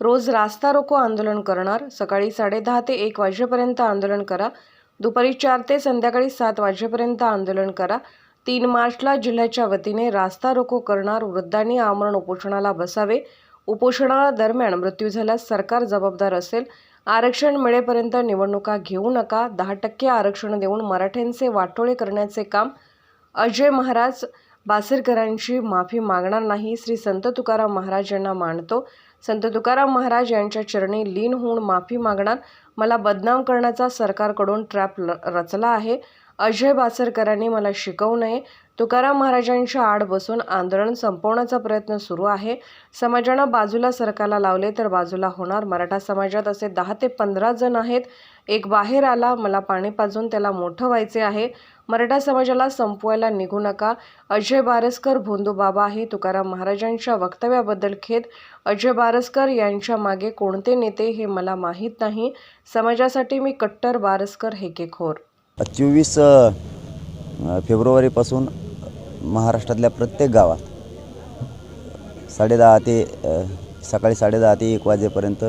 रोज रास्ता रोको आंदोलन करणार सकाळी साडेदहा ते एक वाजेपर्यंत आंदोलन करा दुपारी चार ते संध्याकाळी सात वाजेपर्यंत आंदोलन करा तीन मार्चला जिल्ह्याच्या वतीने रास्ता रोको करणार वृद्धांनी आमरण उपोषणाला बसावे. उपोषणादरम्यान मृत्यू झाल्यास सरकार जबाबदार असेल. आरक्षण मिळेपर्यंत निवडणुका घेऊ नका. दहा टक्के आरक्षण देऊन मराठ्यांचे वाटोळे करण्याचे काम अजय महाराज बासिरकरांची माफी मागणार नाही श्री संत तुकाराम महाराज यांना मानतो. संत तुकाराम महाराज यांच्या चरणी लीन होऊन माफी मागणार मला बदनाम करण्याचा सरकारकडून ट्रॅप रचला आहे. अजय बासरकरांनी मला शिकवू नये. तुकाराम महाराजांच्या आड बसून आंदोलन संपवण्याचा प्रयत्न सुरू आहे. समाजानं बाजूला सरकारला लावले तर बाजूला होणार. मराठा समाजात असे दहा ते पंधरा जण आहेत. एक बाहेर आला मला पाणी पाजून त्याला मोठं व्हायचे आहे. मराठा समाजाला संपवायला निघू नका. अजय बारसकर भोंदू बाबा आहे तुकाराम महाराजांच्या वक्तव्याबद्दल खेद. अजय बारसकर यांच्या मागे कोणते नेते हे मला माहीत नाही. समाजासाठी मी कट्टर बारसकर हेकेखोर. चोवीस फेब्रुवारीपासून महाराष्ट्रातल्या प्रत्येक गावात साडेदहा ते सकाळी साडेदहा ते एक वाजेपर्यंत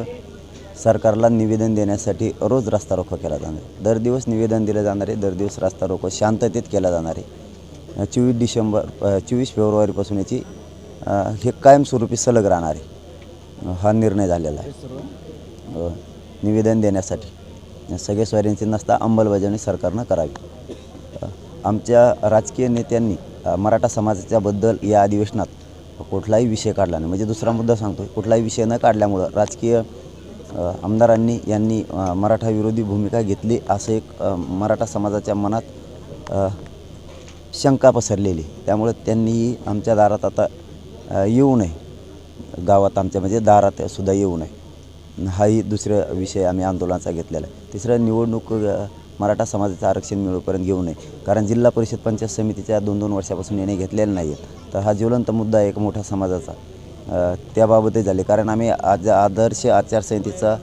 सरकारला निवेदन देण्यासाठी रोज रस्ता रोको केला जाणार आहे. दर दिवस निवेदन दिलं जाणार आहे दर दिवस रस्ता रोको शांततेत केला जाणार आहे. चोवीस डिसेंबर चोवीस फेब्रुवारीपासून याची हे कायमस्वरूपी सलग राहणार आहे. हा निर्णय झालेला आहे. हो, निवेदन देण्यासाठी. सगळे स्वारींची नसता अंमलबजावणी सरकारनं करावी. आमच्या राजकीय नेत्यांनी मराठा समाजाच्याबद्दल या अधिवेशनात कुठलाही विषय काढला नाही. म्हणजे दुसरा मुद्दा सांगतो कुठलाही विषय न काढल्यामुळं राजकीय आमदारांनी यांनी मराठा विरोधी भूमिका घेतली. असं एक मराठा समाजाच्या मनात शंका पसरलेली. त्यामुळे त्यांनीही आमच्या दारात आता येऊ नये. गावात आमच्या म्हणजे दारात सुद्धा येऊ नये. हाही दुसरा विषय आम्ही आंदोलनाचा घेतलेला आहे. तिसरं निवडणूक मराठा समाजाचं आरक्षण मिळूपर्यंत घेऊ नये. कारण जिल्हा परिषद पंचायत समितीच्या दोन दोन वर्षापासून येणे घेतलेले नाही आहेत तर हा ज्वलंत मुद्दा आहे एक मोठा समाजाचा. त्याबाबतही झाले. कारण आम्ही आज आदर्श आचारसंहितेचा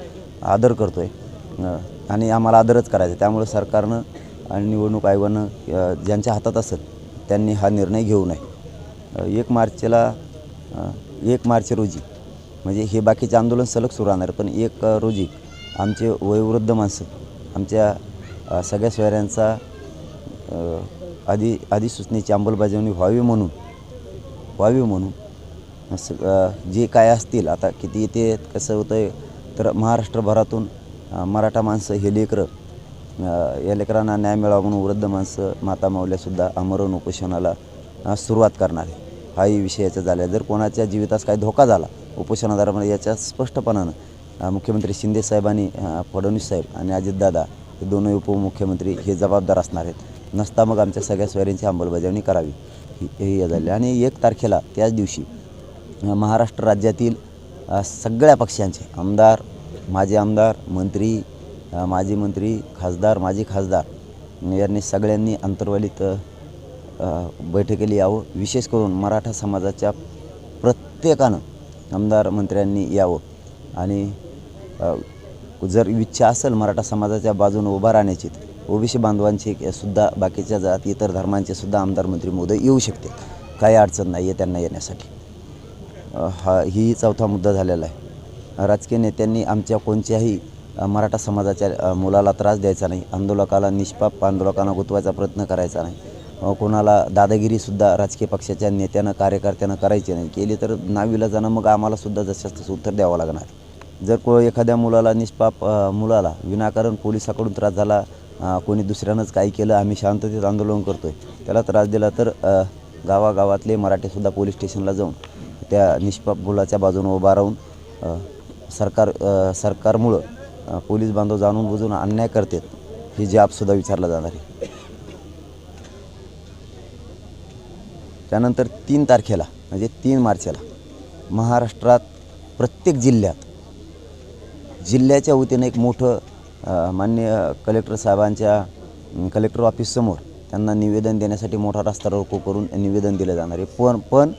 आदर करतो आहे आणि आम्हाला आदरच करायचा आहे. त्यामुळे सरकारनं आणि निवडणूक आयोगानं ज्यांच्या हातात असेल त्यांनी हा निर्णय घेऊ नये. एक मार्चला एक मार्च रोजी म्हणजे हे बाकीचे आंदोलन सलग सुरू राहणार पण एक रोजी आमचे वयोवृद्ध माणसं आमच्या सगळ्या सोयऱ्यांचा आधी अधिसूचनेची अंमलबजावणी व्हावी म्हणून व्हावी म्हणून असं जे काय असतील आता किती ते कसं होतं आहे तर महाराष्ट्रभरातून मराठा माणसं हे लेकरं या लेकरांना न्याय मिळावा म्हणून वृद्ध माणसं माता माऊल्यासुद्धा आमरण उपोषणाला सुरुवात करणार आहे. हाही विषय याचा झाला जर कोणाच्या जीवितास काही धोका झाला उपोषणादारामध्ये याच्या स्पष्टपणानं मुख्यमंत्री शिंदे साहेबांनी आणि फडणवीस साहेब आणि अजितदादा हे दोन्ही उपमुख्यमंत्री हे जबाबदार असणार आहेत. नसता मग आमच्या सगळ्या स्वारींची अंमलबजावणी करावी. ही हे झाले. आणि एक तारखेला त्याच दिवशी महाराष्ट्र राज्यातील सगळ्या पक्षांचे आमदार माजी आमदार मंत्री माजी मंत्री खासदार माजी खासदार यांनी सगळ्यांनी अंतर्वलीत बैठकीला यावं. विशेष करून मराठा समाजाच्या प्रत्येकानं आमदार मंत्र्यांनी यावं. आणि जर इच्छा असेल मराठा समाजाच्या बाजूने उभा राहण्याची ओबीसी बांधवांचे सुद्धा बाकीच्या जाती इतर धर्मांचे सुद्धा आमदार मंत्री महोदय येऊ शकते. काही अडचण नाही आहे त्यांना येण्यासाठी. हा ही चौथा मुद्दा झालेला आहे. राजकीय नेत्यांनी आमच्या कोणत्याही मराठा समाजाच्या मुलाला त्रास द्यायचा नाही आंदोलकाला निष्पाप आंदोलकांना गुंतवायचा प्रयत्न करायचा नाही. कोणाला दादागिरीसुद्धा राजकीय पक्षाच्या नेत्यानं कार्यकर्त्यानं करायची नाही. केली तर नावीला जाणं मग आम्हालासुद्धा जसं तसं उत्तर द्यावं लागणार. जर को एखाद्या मुलाला निष्पाप मुलाला विनाकारण पोलिसाकडून त्रास झाला कोणी दुसऱ्यानंच काही केलं आम्ही शांततेत आंदोलन करतो आहे त्याला त्रास दिला तर गावागावातले मराठेसुद्धा पोलीस स्टेशनला जाऊन त्या निष्पाप मुलाच्या बाजूने उभा राहून सरकार सरकारमुळं पोलीस बांधव जाणून बुजून अन्याय करतात ही जाबसुद्धा विचारला जाणार आहे. त्यानंतर तीन तारखेला म्हणजे तीन मार्चला महाराष्ट्रात प्रत्येक जिल्ह्यात जिल्ह्याच्या वतीनं एक मोठं मान्य कलेक्टर साहेबांच्या कलेक्टर ऑफिससमोर त्यांना निवेदन देण्यासाठी मोठा रस्ता रोको करून निवेदन दिलं जाणार आहे. पण पण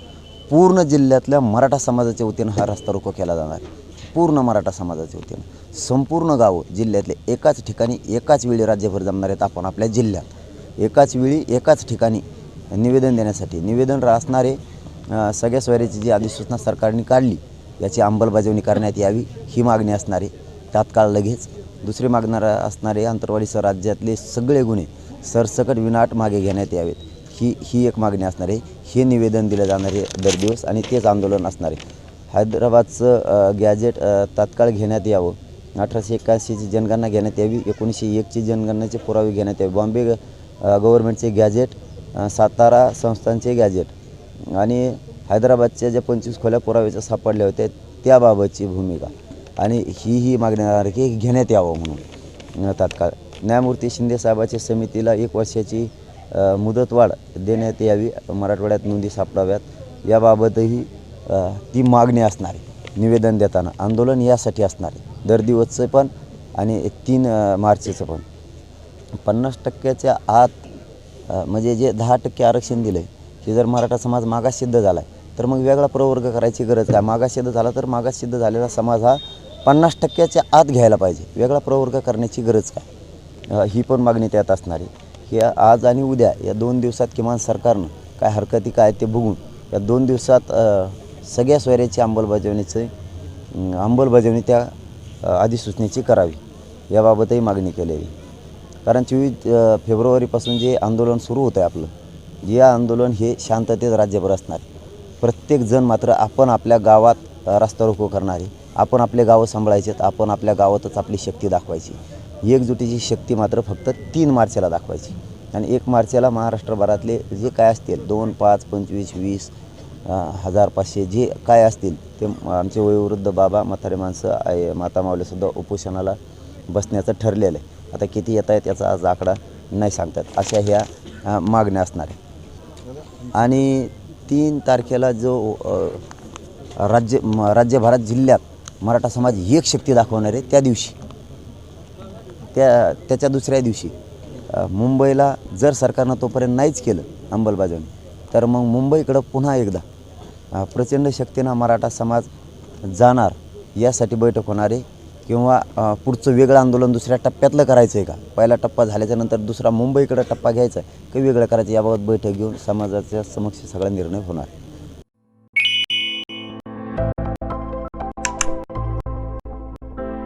पूर्ण जिल्ह्यातल्या मराठा समाजाच्या वतीनं हा रस्ता रोको केला जाणार. आहे पूर्ण मराठा समाजाच्या वतीनं. संपूर्ण गावं जिल्ह्यातले एकाच ठिकाणी एकाच वेळी राज्यभर जमणार आहेत आपण आपल्या जिल्ह्यात. एकाच वेळी एकाच ठिकाणी निवेदन देण्यासाठी. निवेदन असणारे सगळ्या सोयऱ्याची जी अधिसूचना सरकारने काढली याची अंमलबजावणी करण्यात यावी ही मागणी असणारे तात्काळ लगेच. दुसरी मागणार असणारे आंतरवाडीसह राज्यातले सगळे गुन्हे सरसकट विनाट मागे घेण्यात यावेत. ही ही एक मागणी असणार आहे. हे निवेदन दिलं जाणार आहे दर दिवस आणि तेच आंदोलन असणार आहे. हैदराबादचं गॅजेट तात्काळ घेण्यात यावं. अठराशे एक्क्याऐंशीची जनगणना घेण्यात यावी. एकोणीसशे एकची जनगणनेचे पुरावे घेण्यात यावे. बॉम्बे गव्हर्मेंटचे गव्हर्नमेंटचे गॅजेट सातारा संस्थांचे गॅजेट आणि हैदराबादच्या ज्या पंचवीस खोल्या पुराव्याच्या सापडल्या होत्या त्याबाबतची भूमिका. आणि ही ही मागणी की घेण्यात यावं म्हणून तात्काळ. न्यायमूर्ती शिंदे साहेबाच्या समितीला एक वर्षाची मुदतवाढ देण्यात यावी मराठवाड्यात नोंदी सापडाव्यात. याबाबतही ती मागणी असणार आहे. निवेदन देताना आंदोलन यासाठी असणार आहे. दर दिवसचं पण आणि तीन मार्चचं पण. पन्नास टक्क्याच्या आत म्हणजे जे दहा टक्के आरक्षण दिलं आहे हे जर मराठा समाज मागास सिद्ध झाला आहे तर मग वेगळा प्रवर्ग करायची गरज काय? मागास सिद्ध झाला तर मागास सिद्ध झालेला समाज हा पन्नास टक्क्याच्या आत घ्यायला पाहिजे. वेगळा प्रवर्ग करण्याची गरज काय? ही पण मागणी त्यात असणार आहे की आज आणि उद्या या दोन दिवसात किमान सरकारनं काय हरकती काय ते बघून या दोन दिवसात सगळ्या सोयऱ्याची अंमलबजावणीचं अंमलबजावणी त्या अधिसूचनेची करावी. याबाबतही मागणी केलेली. कारण चोवीस फेब्रुवारीपासून जे आंदोलन सुरू होतं आहे आपलं जे आंदोलन हे शांततेत राज्यभर असणार. प्रत्येकजण मात्र आपण आपल्या गावात रस्ता रोको करणारे आपण आपले गावं सांभाळायचे आपण आपल्या गावातच आपली शक्ती दाखवायची. एकजुटीची शक्ती मात्र फक्त तीन मार्चला दाखवायची. आणि एक मार्चला महाराष्ट्रभरातले जे काय असतील दोन पाच पंचवीस वीस हजार पाचशे जे काय असतील ते आमचे वयोवृद्ध बाबा म्हातारे माणसं आई माता मावलेसुद्धा उपोषणाला बसण्याचं ठरलेलं आहे. आता किती येत आहेत याचा आज आकडा नाही सांगतात. अशा ह्या मागण्या असणार आहे आणि तीन तारखेला जो राज्य म- राज्यभरात जिल्ह्यात मराठा समाज एक शक्ती दाखवणार आहे त्या दिवशी. त्या त्याच्या दुसऱ्या दिवशी मुंबईला जर सरकारनं तोपर्यंत नाहीच केलं अंमलबजावणी तर मग मुंबईकडं पुन्हा एकदा प्रचंड शक्तीनं मराठा समाज जाणार यासाठी बैठक होणार आहे किंवा पुढचं वेगळं आंदोलन दुसऱ्या टप्प्यातलं करायचं आहे का? पहिला टप्पा झाल्याच्यानंतर दुसरा मुंबईकडं टप्पा घ्यायचा आहे की वेगळं करायचं? याबाबत बैठक घेऊन समाजाच्या समक्ष सगळा निर्णय होणार.